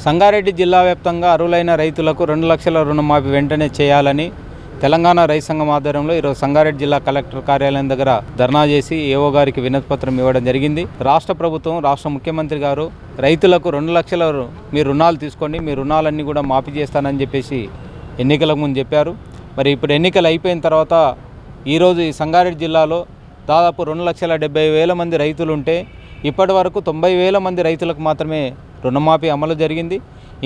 సంగారెడ్డి జిల్లా వ్యాప్తంగా అర్హులైన రైతులకు రెండు లక్షల రుణమాఫీ వెంటనే చేయాలని తెలంగాణ రైతు సంఘం ఆధ్వర్యంలో ఈరోజు సంగారెడ్డి జిల్లా కలెక్టర్ కార్యాలయం దగ్గర ధర్నా చేసి ఏఓ గారికి వినతిపత్రం ఇవ్వడం జరిగింది. రాష్ట్ర ప్రభుత్వం రాష్ట్ర ముఖ్యమంత్రి గారు రైతులకు రెండు లక్షల రు- మీ రుణాలు తీసుకోండి మీ రుణాలన్నీ కూడా మాఫీ చేస్తానని చెప్పేసి ఎన్నికలకు ముందు చెప్పారు. మరి ఇప్పుడు ఎన్నికలు అయిపోయిన తర్వాత ఈరోజు ఈ సంగారెడ్డి జిల్లాలో దాదాపు రెండు లక్షల డెబ్బై వేల మంది రైతులు ఉంటే ఇప్పటి వరకు తొంభై వేల మంది రైతులకు మాత్రమే రుణమాఫీ అమలు జరిగింది.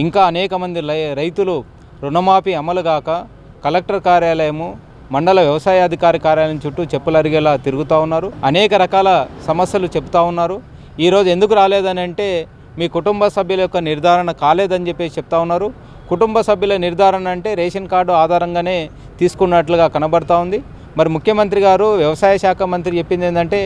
ఇంకా అనేక మంది రైతులు రుణమాఫీ అమలు కాక కలెక్టర్ కార్యాలయము మండల వ్యవసాయాధికారి కార్యాలయం చుట్టూ చెప్పులు అరిగేలా తిరుగుతూ ఉన్నారు. అనేక రకాల సమస్యలు చెప్తా ఉన్నారు. ఈరోజు ఎందుకు రాలేదని అంటే మీ కుటుంబ సభ్యుల యొక్క నిర్ధారణ కాలేదని చెప్పేసి చెప్తా ఉన్నారు. కుటుంబ సభ్యుల నిర్ధారణ అంటే రేషన్ కార్డు ఆధారంగానే తీసుకున్నట్లుగా కనబడతా ఉంది. మరి ముఖ్యమంత్రి గారు వ్యవసాయ శాఖ మంత్రి చెప్పింది ఏంటంటే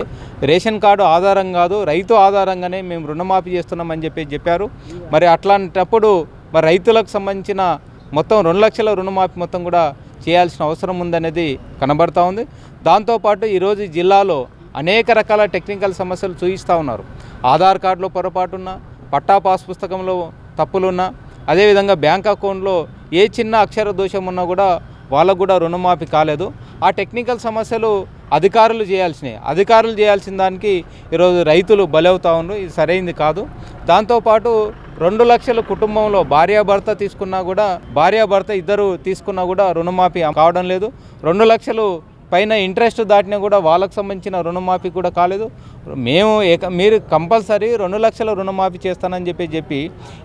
రేషన్ కార్డు ఆధారం కాదు రైతు ఆధారంగానే మేము రుణమాఫీ చేస్తున్నామని చెప్పి చెప్పారు. మరి అట్లాంటప్పుడు మరి రైతులకు సంబంధించిన మొత్తం రెండు లక్షల రుణమాఫీ మొత్తం కూడా చేయాల్సిన అవసరం ఉందనేది కనబడతా ఉంది. దాంతోపాటు ఈరోజు జిల్లాలో అనేక రకాల టెక్నికల్ సమస్యలు చూపిస్తూ ఉన్నారు. ఆధార్ కార్డులో పొరపాటున్నా పట్టా పాస్ పుస్తకంలో తప్పులున్నా అదేవిధంగా బ్యాంక్ అకౌంట్లో ఏ చిన్న అక్షర దోషం ఉన్నా కూడా వాళ్ళకు కూడా రుణమాఫీ కాలేదు. ఆ టెక్నికల్ సమస్యలు అధికారులు చేయాల్సినవి. అధికారులు చేయాల్సిన దానికి ఈరోజు రైతులు బలవుతా ఉన్నారు. ఇది సరైంది కాదు. దాంతోపాటు రెండు లక్షల కుటుంబంలో భార్యాభర్త తీసుకున్నా కూడా భార్యాభర్త ఇద్దరు తీసుకున్నా కూడా రుణమాఫీ కావడం లేదు. రెండు లక్షలు పైన ఇంట్రెస్ట్ దాటినా కూడా వాళ్ళకు సంబంధించిన రుణమాఫీ కూడా కాలేదు. మేము ఏక మీరు కంపల్సరీ రెండు లక్షల రుణమాఫీ చేస్తానని చెప్పి చెప్పి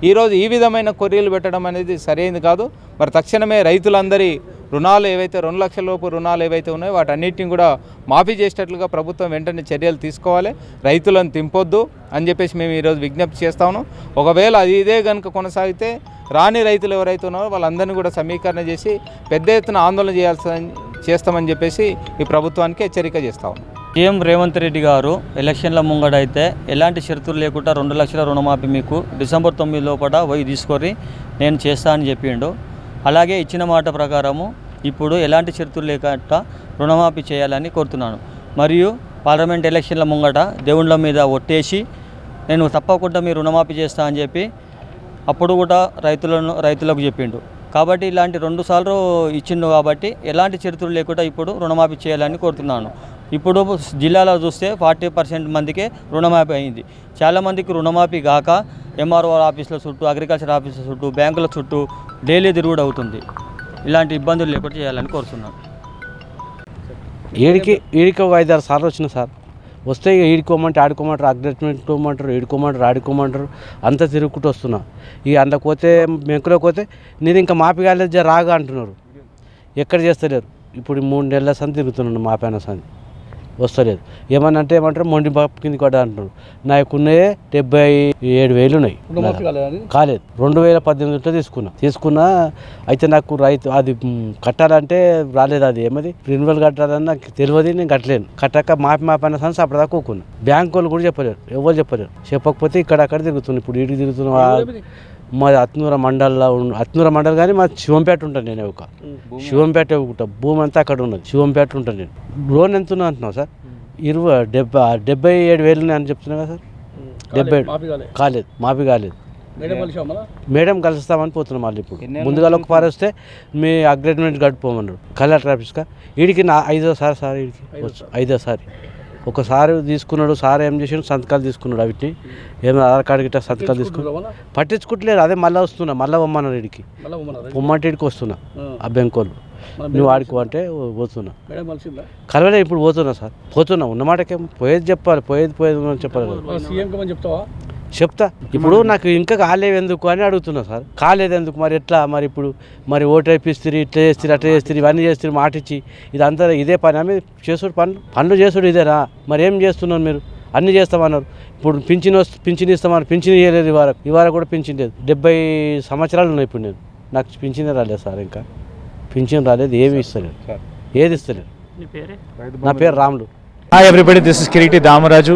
ఈరోజు ఈ విధమైన కొర్రీలు పెట్టడం అనేది సరైనది కాదు. మరి తక్షణమే రైతులందరి రుణాలు ఏవైతే రెండు లక్షల లోపు రుణాలు ఏవైతే ఉన్నాయో వాటన్నిటిని కూడా మాఫీ చేసేటట్లుగా ప్రభుత్వం వెంటనే చర్యలు తీసుకోవాలి. రైతులను తింపొద్దు అని చెప్పేసి మేము ఈరోజు విజ్ఞప్తి చేస్తాము ఒకవేళ అది ఇదే కనుక కొనసాగితే రాని రైతులు ఎవరైతే ఉన్నారో వాళ్ళందరినీ కూడా సమీకరణ చేసి పెద్ద ఎత్తున ఆందోళన చేయాల్సి చేస్తామని చెప్పేసి ఈ ప్రభుత్వానికి హెచ్చరిక చేస్తాం. సీఎం రేవంత్ రెడ్డి గారు ఎలక్షన్ల ముంగడైతే ఎలాంటి షరతులు లేకుండా రెండు లక్షల రుణమాఫీ మీకు డిసెంబర్ తొమ్మిది లోపల పోయి తీసుకొని నేను చేస్తా అని చెప్పిండు. అలాగే ఇచ్చిన మాట ప్రకారము ఇప్పుడు ఎలాంటి షరతులు లేకుండా రుణమాఫీ చేయాలని కోరుతున్నాను. మరియు పార్లమెంట్ ఎలక్షన్ల ముంగట దేవుళ్ళ మీద ఒట్టేసి నేను తప్పకుండా మీ రుణమాఫీ చేస్తా అని చెప్పి అప్పుడు కూడా రైతులను రైతులకు చెప్పిండు. కాబట్టి ఇలాంటి రెండు సార్లు ఇచ్చిండు కాబట్టి ఎలాంటి చరిత్రలు లేకుండా ఇప్పుడు రుణమాఫీ చేయాలని కోరుతున్నాను. ఇప్పుడు జిల్లాలో చూస్తే ఫార్టీ పర్సెంట్ మందికే రుణమాఫీ అయింది. చాలామందికి రుణమాఫీ కాక ఎంఆర్ఓ ఆఫీసుల చుట్టూ అగ్రికల్చర్ ఆఫీసుల చుట్టూ బ్యాంకుల చుట్టూ డైలీ తిరుగుడు అవుతుంది. ఇలాంటి ఇబ్బందులు లేకుండా చేయాలని కోరుతున్నాను. ఏడికి ఏడికి ఒక ఐదారు సార్లు వచ్చిన సార్. వస్తే ఇక ఈడుకోమంటే ఆడుకోమంటారు అగ్రెస్మెంట్ ఈడుకోమంటారు ఆడుకోమంటారు అంతా తిరుగుకుంటూ వస్తున్నా. ఇక అందులోకి పోతే మెంకులోకి పోతే నేను ఇంకా మాపి కాలేదు రాగా అంటున్నారు. ఎక్కడ చేస్తలేరు. ఇప్పుడు మూడు నెలల సంది తిరుగుతున్నాను మాపైన సంది. వస్తలేదు. ఏమన్నా అంటే ఏమంటారు? మొండి బాపు కింద కూడా అంటున్నారు. నాకున్నాయే డెబ్బై ఏడు వేలు ఉన్నాయి. కాలేదు రెండు వేల పద్దెనిమిదిలో తీసుకున్నా. తీసుకున్నా అయితే నాకు రైతు అది కట్టాలంటే రాలేదు అది. ఏమది? రెన్యువల్ కట్టాలని నాకు తెలియదు నేను కట్టలేను. కట్టాక మాపి మాపి అన్న సంస్థ అప్పటిదాకా కూకున్నా బ్యాంక్ వాళ్ళు కూడా చెప్పలేరు. ఎవరు చెప్పలేరు. చెప్పకపోతే ఇక్కడ అక్కడ తిరుగుతున్నా. ఇప్పుడు ఇటు తిరుగుతున్నా మాది అత్నూర మండల్లో ఉన్న అత్నూర మండల్ కానీ మాది శివంపేట ఉంటాను నేను ఒక. శివంపేట ఒకట భూమి అంతా అక్కడ ఉన్నది. శివంపేట ఉంటాను నేను. లోన్ ఎంత ఉన్నా అంటున్నావు సార్? ఇరవై డెబ్బై డెబ్బై ఏడు వేలు అని చెప్తున్నా కదా సార్? డెబ్బై ఏడు కాలేదు. మాఫీ కాలేదు. మేడం కలుస్తామని పోతున్నాం మళ్ళీ ఇప్పుడు. ముందుగా ఒక పార వస్తే మీ అగ్రిమెంట్ గడిపోమన్నారు. కలెక్టర్ ఆఫీస్గా వీడికి నా ఐదోసారి సార్ వీడికి వచ్చు. ఐదోసారి. ఒకసారి తీసుకున్నాడు సార్ ఏం చేసాడు? సంతకాలు తీసుకున్నాడు వీటిని ఏం ఆధార్ కార్డు గిట్ట సంతకాలు తీసుకున్నాడు. పట్టించుకుంటలేరు అదే మళ్ళీ వస్తున్నా మళ్ళీ పొమ్మన్నారు వీడికి పొమ్మంటే వీడికి వస్తున్నా ఆ. బెంకోళ్ళు నువ్వు ఆడుకో అంటే పోతున్నా. కలవలే ఇప్పుడు పోతున్నా సార్. పోతున్నా ఉన్నమాటకేం పోయేది చెప్పాలి పోయేది పోయేది అని చెప్పాలి. చెప్తా. ఇప్పుడు నాకు ఇంకా కాలేదు ఎందుకు అని అడుగుతున్నా సార్. కాలేదు ఎందుకు మరి ఎట్లా? మరి ఇప్పుడు మరి ఓటు వేపిస్తారు ఇట్లా చేస్తారు అట్లా చేస్తారు ఇవన్నీ చేస్తారు మాట ఇచ్చి ఇదంతా ఇదే పని. ఆమె చేసుడు పనులు. పనులు చేసుడు ఇదేనా? మరి ఏం చేస్తున్నారు మీరు? అన్నీ చేస్తామన్నారు. ఇప్పుడు పింఛన్ వస్తు పింఛన్ ఇస్తామన్నారు. పింఛన్ ఇవ్వలేదు ఇవాళ ఇవాళ కూడా పింఛన్ లేదు. డెబ్బై సంవత్సరాలు ఉన్నాయి ఇప్పుడు నేను. నాకు పింఛనే రాలేదు సార్ ఇంకా. పింఛన్ రాలేదు ఏమి ఇస్తలేదు. ఏది ఇస్తలేదు? నా పేరు? Ramulu. Hi everybody, this is Kiriti Damaraju.